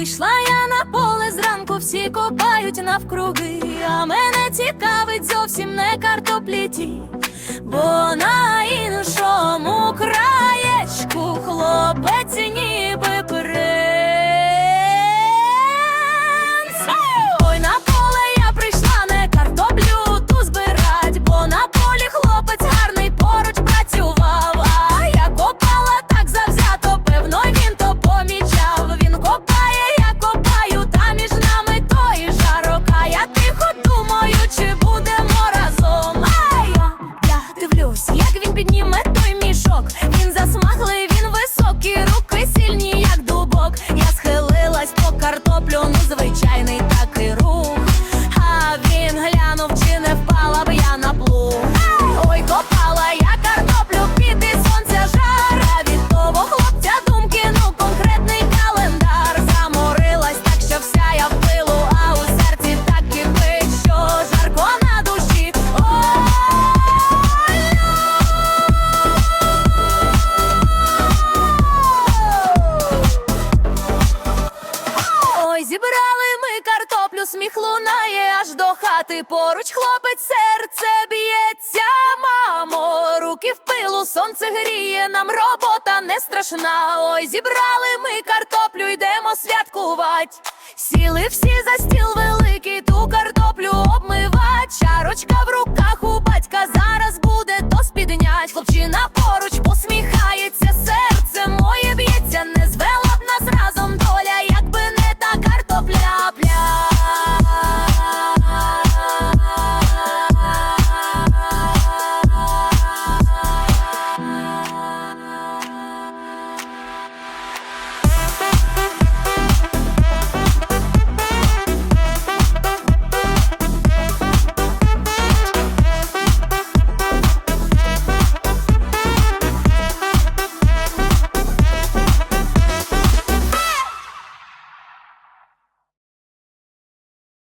Вийшла я на поле зранку, всі копають навкруги, а мене цікавить зовсім не картопліті, бо на дивлюсь, як він підніме той мішок. Він засмаглий, він високий, руки сміх лунає аж до хати. Поруч хлопець серце б'ється, мамо, руки в пилу, сонце гріє, нам робота не страшна. Ой, зібрали ми картоплю, йдемо святкувать. Сіли всі за стіл великий, ту картоплю обмивать. Чарочка в руках у батька зараз буде то спіднять Хлопчина поруч.